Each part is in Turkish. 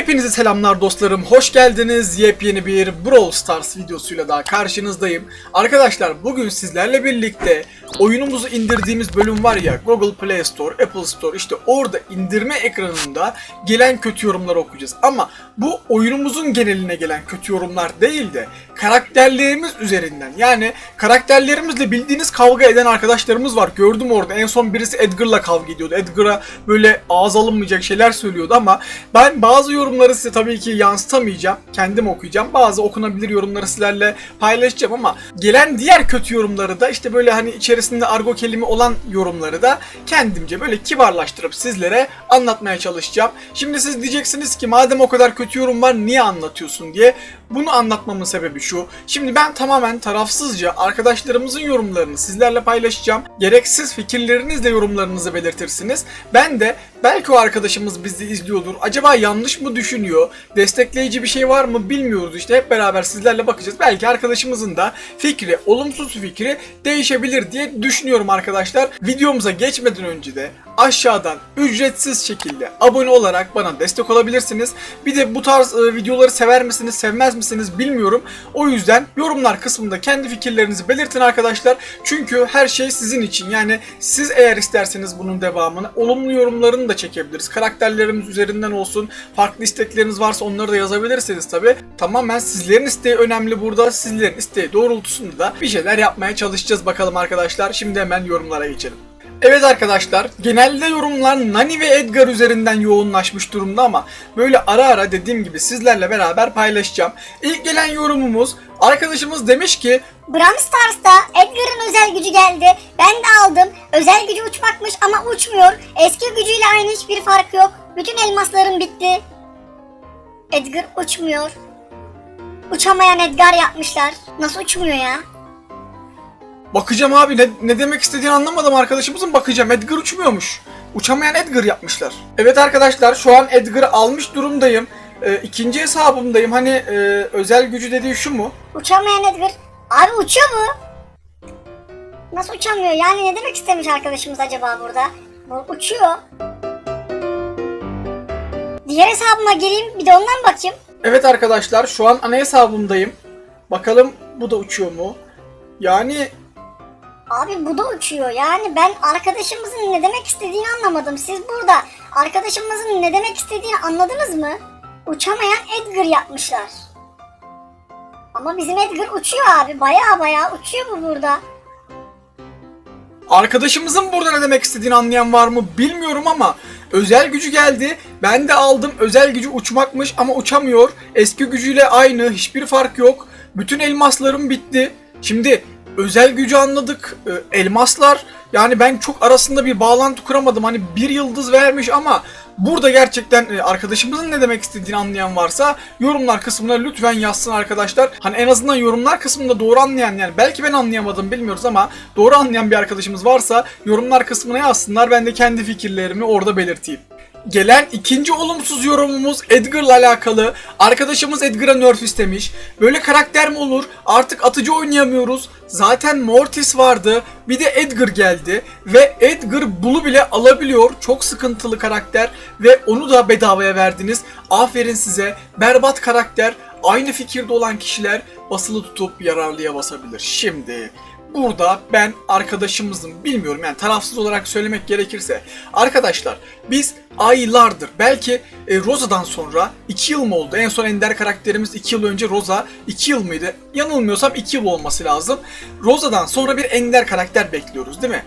Hepinize selamlar dostlarım. Hoş geldiniz. Yepyeni bir Brawl Stars videosuyla daha karşınızdayım. Arkadaşlar bugün sizlerle birlikte oyunumuzu indirdiğimiz bölüm var ya Google Play Store, Apple Store işte orada indirme ekranında gelen kötü yorumları okuyacağız. Ama bu oyunumuzun geneline gelen kötü yorumlar değil de karakterlerimiz üzerinden yani karakterlerimizle bildiğiniz kavga eden arkadaşlarımız var. Gördüm orada en son birisi Edgar'la kavga ediyordu. Edgar'a böyle ağız alınmayacak şeyler söylüyordu ama ben bazı yorumları size tabii ki yansıtamayacağım. Kendim okuyacağım. Bazı okunabilir yorumları sizlerle paylaşacağım ama gelen diğer kötü yorumları da işte böyle hani içerisinde argo kelime olan yorumları da kendimce böyle kibarlaştırıp sizlere anlatmaya çalışacağım. Şimdi siz diyeceksiniz ki madem o kadar kötü yorum var niye anlatıyorsun diye. Bunu anlatmamın sebebi şu. Şimdi ben tamamen tarafsızca arkadaşlarımızın yorumlarını sizlerle paylaşacağım. Gereksiz fikirlerinizle yorumlarınızı belirtirsiniz. Ben de belki o arkadaşımız bizi izliyordur. Acaba yanlış mı düşünüyor? Destekleyici bir şey var mı bilmiyoruz işte. Hep beraber sizlerle bakacağız. Belki arkadaşımızın da fikri, olumsuz fikri değişebilir diye düşünüyorum arkadaşlar. Videomuza geçmeden önce de aşağıdan ücretsiz şekilde abone olarak bana destek olabilirsiniz. Bir de bu tarz e, videoları sever misiniz, sevmez misiniz bilmiyorum. O yüzden yorumlar kısmında kendi fikirlerinizi belirtin arkadaşlar. Çünkü her şey sizin için. Yani siz eğer isterseniz bunun devamını olumlu yorumlarını da çekebiliriz. Karakterlerimiz üzerinden olsun. Farklı istekleriniz varsa onları da yazabilirsiniz tabi. Tamamen sizlerin isteği önemli burada. Sizlerin isteği doğrultusunda da bir şeyler yapmaya çalışacağız bakalım arkadaşlar. Şimdi hemen yorumlara geçelim. Evet arkadaşlar, genelde yorumlar Nani ve Edgar üzerinden yoğunlaşmış durumda ama böyle ara ara dediğim gibi sizlerle beraber paylaşacağım. İlk gelen yorumumuz arkadaşımız demiş ki Brawl Stars'ta Edgar'ın özel gücü geldi. Ben de aldım. Özel gücü uçmakmış ama uçmuyor. Eski gücüyle aynı hiçbir fark yok. Bütün elmaslarım bitti. Edgar uçmuyor. Uçamayan Edgar yapmışlar. Nasıl uçmuyor ya? Bakacağım abi ne, ne demek istediğini anlamadım arkadaşımızın bakacağım Edgar uçmuyormuş. Uçamayan Edgar yapmışlar. Evet arkadaşlar şu an Edgar'ı almış durumdayım. Ee, ikinci hesabımdayım hani e, özel gücü dediği şu mu? Uçamayan Edgar. Abi uçuyor mu? Nasıl uçamıyor? Yani ne demek istemiş arkadaşımız acaba burada? Bu uçuyor. Diğer hesabıma gireyim bir de ondan bakayım. Evet arkadaşlar şu an ana hesabımdayım. Bakalım bu da uçuyor mu? Yani Abi bu da uçuyor. Yani ben arkadaşımızın ne demek istediğini anlamadım. Siz burada arkadaşımızın ne demek istediğini anladınız mı? Uçamayan Edgar yapmışlar. Ama bizim Edgar uçuyor abi. Baya baya uçuyor bu burada. Arkadaşımızın burada ne demek istediğini anlayan var mı bilmiyorum ama özel gücü geldi. Ben de aldım. Özel gücü uçmakmış ama uçamıyor. Eski gücüyle aynı. Hiçbir fark yok. Bütün elmaslarım bitti. Şimdi özel gücü anladık. Ee, elmaslar yani ben çok arasında bir bağlantı kuramadım. Hani bir yıldız vermiş ama burada gerçekten e, arkadaşımızın ne demek istediğini anlayan varsa yorumlar kısmına lütfen yazsın arkadaşlar. Hani en azından yorumlar kısmında doğru anlayan yani belki ben anlayamadım bilmiyoruz ama doğru anlayan bir arkadaşımız varsa yorumlar kısmına yazsınlar. Ben de kendi fikirlerimi orada belirteyim. Gelen ikinci olumsuz yorumumuz Edgar'la alakalı. Arkadaşımız Edgar'a nerf istemiş. Böyle karakter mi olur? Artık atıcı oynayamıyoruz. Zaten Mortis vardı. Bir de Edgar geldi. Ve Edgar Bull'u bile alabiliyor. Çok sıkıntılı karakter. Ve onu da bedavaya verdiniz. Aferin size. Berbat karakter. Aynı fikirde olan kişiler basılı tutup yararlıya basabilir. Şimdi burada ben arkadaşımızın bilmiyorum yani tarafsız olarak söylemek gerekirse arkadaşlar biz aylardır belki e, Rosa'dan sonra 2 yıl mı oldu? En son Ender karakterimiz 2 yıl önce Rosa 2 yıl mıydı? Yanılmıyorsam 2 yıl olması lazım. Rosa'dan sonra bir Ender karakter bekliyoruz değil mi?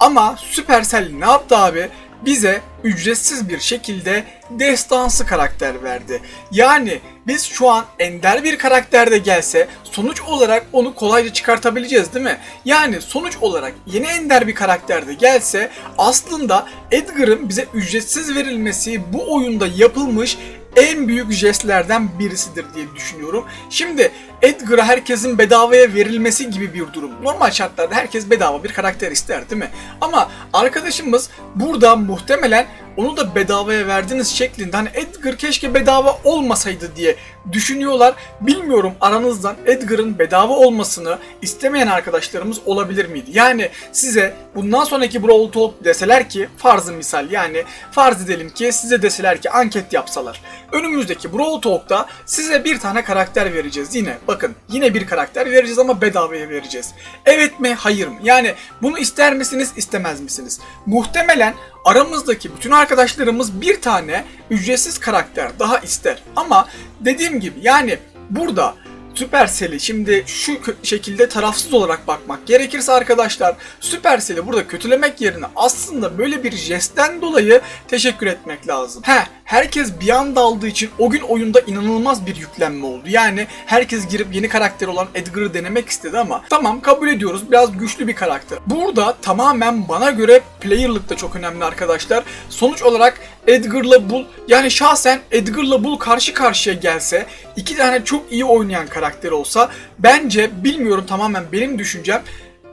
Ama Supercell ne yaptı abi? bize ücretsiz bir şekilde destansı karakter verdi. Yani biz şu an ender bir karakter de gelse sonuç olarak onu kolayca çıkartabileceğiz değil mi? Yani sonuç olarak yeni ender bir karakter de gelse aslında Edgar'ın bize ücretsiz verilmesi bu oyunda yapılmış en büyük jestlerden birisidir diye düşünüyorum. Şimdi Edgar'a herkesin bedavaya verilmesi gibi bir durum. Normal şartlarda herkes bedava bir karakter ister değil mi? Ama arkadaşımız burada muhtemelen onu da bedavaya verdiniz şeklinde hani Edgar keşke bedava olmasaydı diye düşünüyorlar. Bilmiyorum aranızdan Edgar'ın bedava olmasını istemeyen arkadaşlarımız olabilir miydi? Yani size bundan sonraki Brawl Talk deseler ki farzı misal yani farz edelim ki size deseler ki anket yapsalar. Önümüzdeki Brawl Talk'ta size bir tane karakter vereceğiz yine. Bakın yine bir karakter vereceğiz ama bedavaya vereceğiz. Evet mi hayır mı? Yani bunu ister misiniz istemez misiniz? Muhtemelen aramızdaki bütün arkadaşlarımız bir tane ücretsiz karakter daha ister. Ama dediğim gibi yani burada Supercell'i şimdi şu şekilde tarafsız olarak bakmak gerekirse arkadaşlar Supercell'i burada kötülemek yerine aslında böyle bir jestten dolayı teşekkür etmek lazım. He herkes bir anda aldığı için o gün oyunda inanılmaz bir yüklenme oldu. Yani herkes girip yeni karakter olan Edgar'ı denemek istedi ama tamam kabul ediyoruz biraz güçlü bir karakter. Burada tamamen bana göre player'lık da çok önemli arkadaşlar. Sonuç olarak Edgar'la Bull yani şahsen Edgar'la Bull karşı karşıya gelse iki tane çok iyi oynayan karakter olsa bence bilmiyorum tamamen benim düşüncem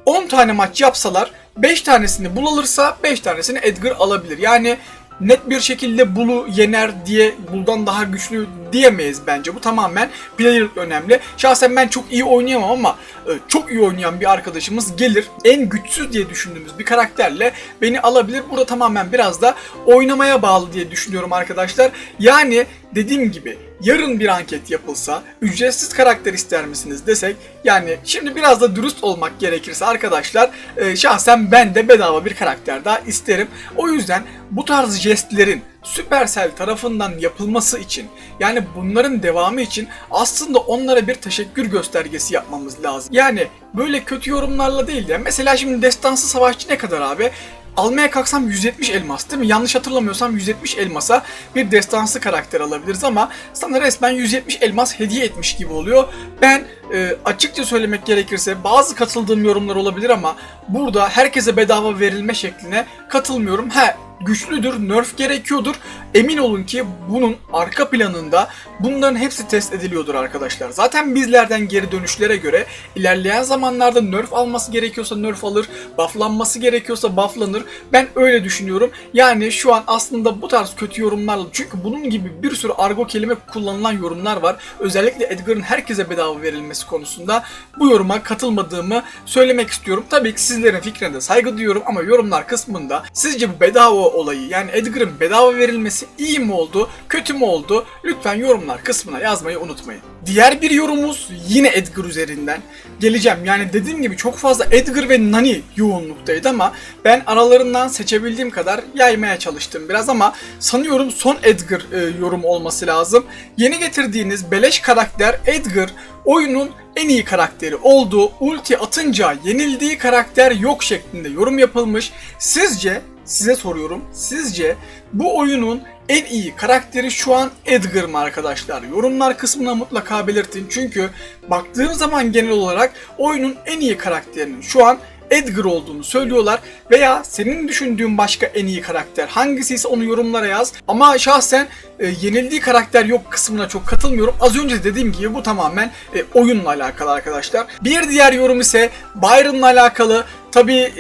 10 tane maç yapsalar 5 tanesini Bull alırsa 5 tanesini Edgar alabilir. Yani net bir şekilde Bull'u yener diye Bull'dan daha güçlü diyemeyiz bence. Bu tamamen player'lık önemli. Şahsen ben çok iyi oynayamam ama e, çok iyi oynayan bir arkadaşımız gelir en güçsüz diye düşündüğümüz bir karakterle beni alabilir. Burada tamamen biraz da oynamaya bağlı diye düşünüyorum arkadaşlar. Yani dediğim gibi yarın bir anket yapılsa ücretsiz karakter ister misiniz desek yani şimdi biraz da dürüst olmak gerekirse arkadaşlar e, şahsen ben de bedava bir karakter daha isterim. O yüzden bu tarz jestlerin Supercell tarafından yapılması için yani bunların devamı için aslında onlara bir teşekkür göstergesi yapmamız lazım. Yani böyle kötü yorumlarla değil de mesela şimdi destansı savaşçı ne kadar abi? Almaya kalksam 170 elmas değil mi? Yanlış hatırlamıyorsam 170 elmasa bir destansı karakter alabiliriz ama sana resmen 170 elmas hediye etmiş gibi oluyor. Ben e, açıkça söylemek gerekirse bazı katıldığım yorumlar olabilir ama burada herkese bedava verilme şekline katılmıyorum. He güçlüdür, nerf gerekiyordur. Emin olun ki bunun arka planında bunların hepsi test ediliyordur arkadaşlar. Zaten bizlerden geri dönüşlere göre ilerleyen zamanlarda nerf alması gerekiyorsa nerf alır, bufflanması gerekiyorsa bufflanır. Ben öyle düşünüyorum. Yani şu an aslında bu tarz kötü yorumlarla çünkü bunun gibi bir sürü argo kelime kullanılan yorumlar var. Özellikle Edgar'ın herkese bedava verilmesi konusunda bu yoruma katılmadığımı söylemek istiyorum. Tabii ki sizlerin fikrine de saygı duyuyorum ama yorumlar kısmında sizce bu bedava olayı yani Edgar'ın bedava verilmesi iyi mi oldu, kötü mü oldu? Lütfen yorumlar kısmına yazmayı unutmayın. Diğer bir yorumumuz yine Edgar üzerinden. Geleceğim yani dediğim gibi çok fazla Edgar ve Nani yoğunluktaydı ama ben aralarından seçebildiğim kadar yaymaya çalıştım biraz ama sanıyorum son Edgar e, yorum olması lazım. Yeni getirdiğiniz beleş karakter Edgar oyunun en iyi karakteri olduğu ulti atınca yenildiği karakter yok şeklinde yorum yapılmış. Sizce size soruyorum. Sizce bu oyunun en iyi karakteri şu an Edgar mı arkadaşlar? Yorumlar kısmına mutlaka belirtin. Çünkü baktığım zaman genel olarak oyunun en iyi karakterinin şu an Edgar olduğunu söylüyorlar veya senin düşündüğün başka en iyi karakter hangisi ise onu yorumlara yaz. Ama şahsen e, yenildiği karakter yok kısmına çok katılmıyorum. Az önce dediğim gibi bu tamamen e, oyunla alakalı arkadaşlar. Bir diğer yorum ise Byron'la alakalı. Tabi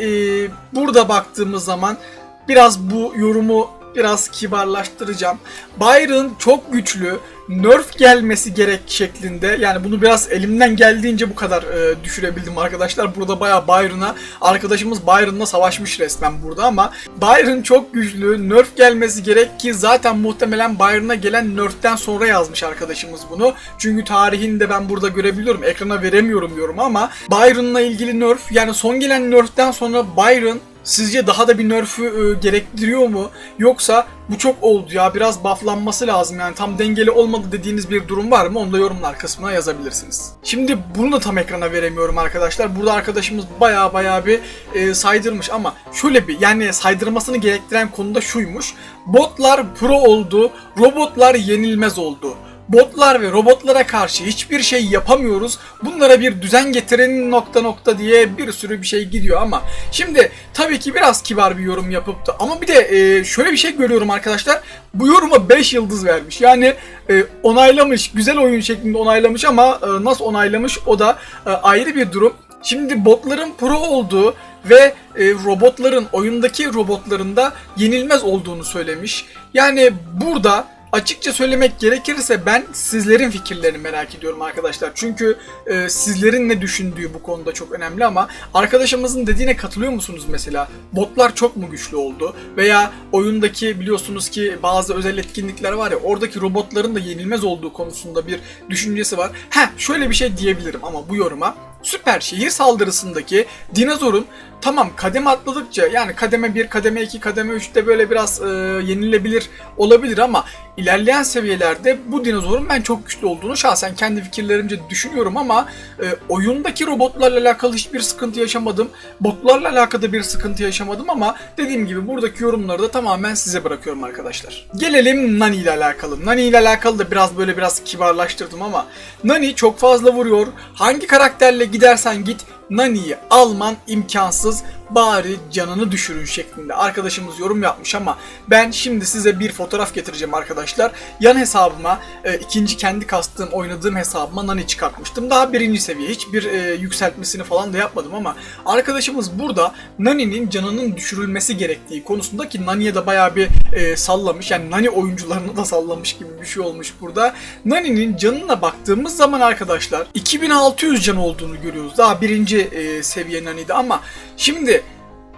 burada baktığımız zaman biraz bu yorumu biraz kibarlaştıracağım. Byron çok güçlü, nerf gelmesi gerek şeklinde. Yani bunu biraz elimden geldiğince bu kadar e, düşürebildim arkadaşlar. Burada bayağı Byron'a, arkadaşımız Byron'la savaşmış resmen burada ama Byron çok güçlü, nerf gelmesi gerek ki zaten muhtemelen Byron'a gelen nerf'ten sonra yazmış arkadaşımız bunu. Çünkü tarihini de ben burada görebiliyorum. Ekrana veremiyorum yorum ama Byron'la ilgili nerf yani son gelen nerf'ten sonra Byron Sizce daha da bir nerf'ü e, gerektiriyor mu? Yoksa bu çok oldu ya biraz bufflanması lazım yani tam dengeli olmadı dediğiniz bir durum var mı? Onu da yorumlar kısmına yazabilirsiniz. Şimdi bunu da tam ekrana veremiyorum arkadaşlar. Burada arkadaşımız baya baya bir e, saydırmış ama şöyle bir yani saydırmasını gerektiren konuda şuymuş. Botlar pro oldu, robotlar yenilmez oldu botlar ve robotlara karşı hiçbir şey yapamıyoruz. Bunlara bir düzen getirin nokta nokta diye bir sürü bir şey gidiyor ama şimdi tabii ki biraz kibar bir yorum yapıp da ama bir de e, şöyle bir şey görüyorum arkadaşlar. Bu yoruma 5 yıldız vermiş. Yani e, onaylamış, güzel oyun şeklinde onaylamış ama e, nasıl onaylamış o da e, ayrı bir durum. Şimdi botların pro olduğu ve e, robotların oyundaki robotların da yenilmez olduğunu söylemiş. Yani burada açıkça söylemek gerekirse ben sizlerin fikirlerini merak ediyorum arkadaşlar. Çünkü e, sizlerin ne düşündüğü bu konuda çok önemli ama arkadaşımızın dediğine katılıyor musunuz mesela? Botlar çok mu güçlü oldu? Veya oyundaki biliyorsunuz ki bazı özel etkinlikler var ya oradaki robotların da yenilmez olduğu konusunda bir düşüncesi var. Heh şöyle bir şey diyebilirim ama bu yoruma süper şehir saldırısındaki dinozorun tamam kademe atladıkça yani kademe 1, kademe 2, kademe 3'te böyle biraz e, yenilebilir olabilir ama ilerleyen seviyelerde bu dinozorun ben çok güçlü olduğunu şahsen kendi fikirlerimce düşünüyorum ama e, oyundaki robotlarla alakalı hiçbir sıkıntı yaşamadım. Botlarla alakalı bir sıkıntı yaşamadım ama dediğim gibi buradaki yorumları da tamamen size bırakıyorum arkadaşlar. Gelelim Nani ile alakalı. Nani ile alakalı da biraz böyle biraz kibarlaştırdım ama Nani çok fazla vuruyor. Hangi karakterle gidersen git Nani'yi alman imkansız. Bari canını düşürün şeklinde arkadaşımız yorum yapmış ama ben şimdi size bir fotoğraf getireceğim arkadaşlar. Yan hesabıma e, ikinci kendi kastığım oynadığım hesabıma Nani çıkartmıştım. Daha birinci seviye hiçbir e, yükseltmesini falan da yapmadım ama arkadaşımız burada Nani'nin canının düşürülmesi gerektiği konusunda ki Nani'ye de bayağı bir e, sallamış. Yani Nani oyuncularını da sallamış gibi bir şey olmuş burada. Nani'nin canına baktığımız zaman arkadaşlar 2600 can olduğunu görüyoruz. Daha birinci e, seviye Nani'de ama şimdi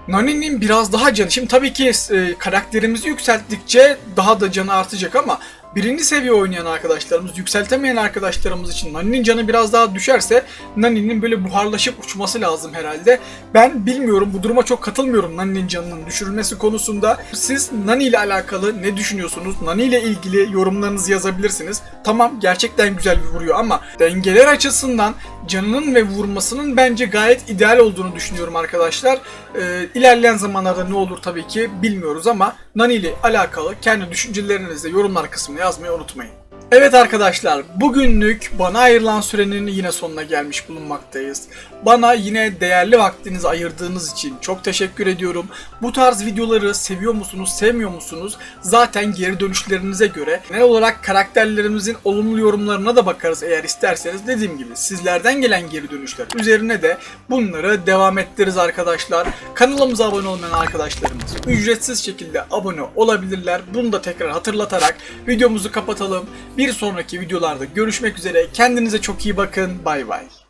Nani'nin biraz daha canı. Şimdi tabii ki e, karakterimizi yükselttikçe daha da canı artacak ama birinci seviye oynayan arkadaşlarımız, yükseltemeyen arkadaşlarımız için Nani'nin canı biraz daha düşerse Nani'nin böyle buharlaşıp uçması lazım herhalde. Ben bilmiyorum bu duruma çok katılmıyorum Nani'nin canının düşürülmesi konusunda. Siz Nani ile alakalı ne düşünüyorsunuz? Nani ile ilgili yorumlarınızı yazabilirsiniz. Tamam gerçekten güzel bir vuruyor ama dengeler açısından canının ve vurmasının bence gayet ideal olduğunu düşünüyorum arkadaşlar. Ee, ilerleyen zamanlarda ne olur tabii ki bilmiyoruz ama Nani ile alakalı kendi düşüncelerinizi yorumlar kısmına yazmayı unutmayın. Evet arkadaşlar, bugünlük bana ayrılan sürenin yine sonuna gelmiş bulunmaktayız. Bana yine değerli vaktinizi ayırdığınız için çok teşekkür ediyorum. Bu tarz videoları seviyor musunuz, sevmiyor musunuz? Zaten geri dönüşlerinize göre genel olarak karakterlerimizin olumlu yorumlarına da bakarız eğer isterseniz. Dediğim gibi sizlerden gelen geri dönüşler üzerine de bunları devam ettiririz arkadaşlar. Kanalımıza abone olmayan arkadaşlarımız ücretsiz şekilde abone olabilirler. Bunu da tekrar hatırlatarak videomuzu kapatalım. Bir sonraki videolarda görüşmek üzere. Kendinize çok iyi bakın. Bay bay.